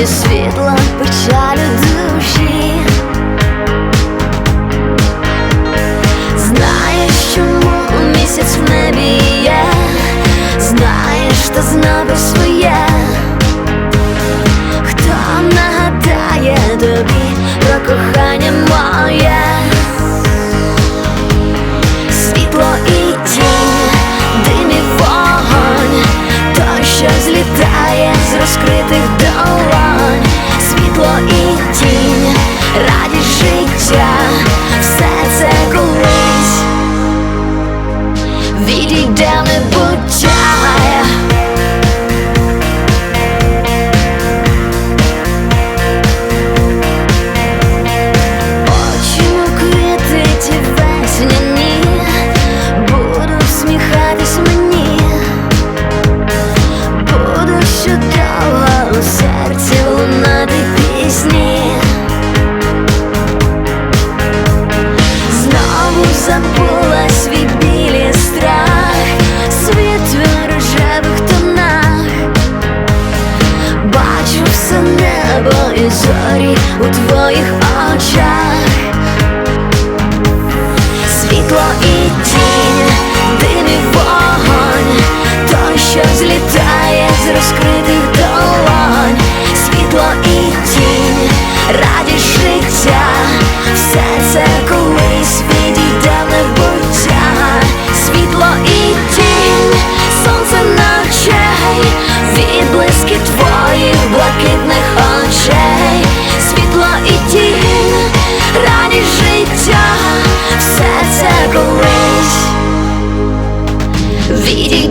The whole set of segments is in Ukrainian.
тобі світло печалю душі. Знаєш, чому місяць в небі є, знаєш, та знову своє, хто нагадає тобі про кохання моє. у твоїх очах світло і.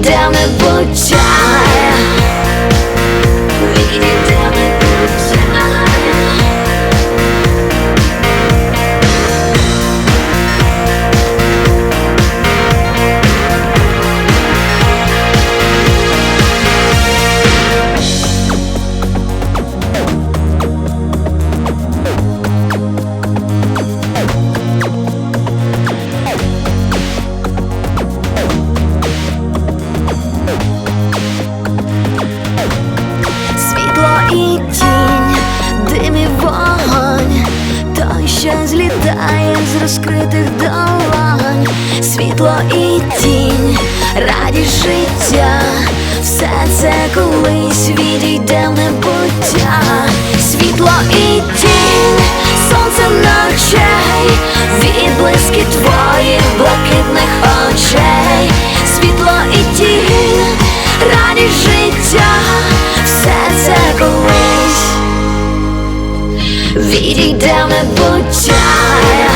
Відійде в небуття. Злітає з розкритих долонь, світло і тінь, радість життя, все це колись відійде в небуття, світло і тінь, сонце ночей, відблиски твоїх колись відійде в небуття.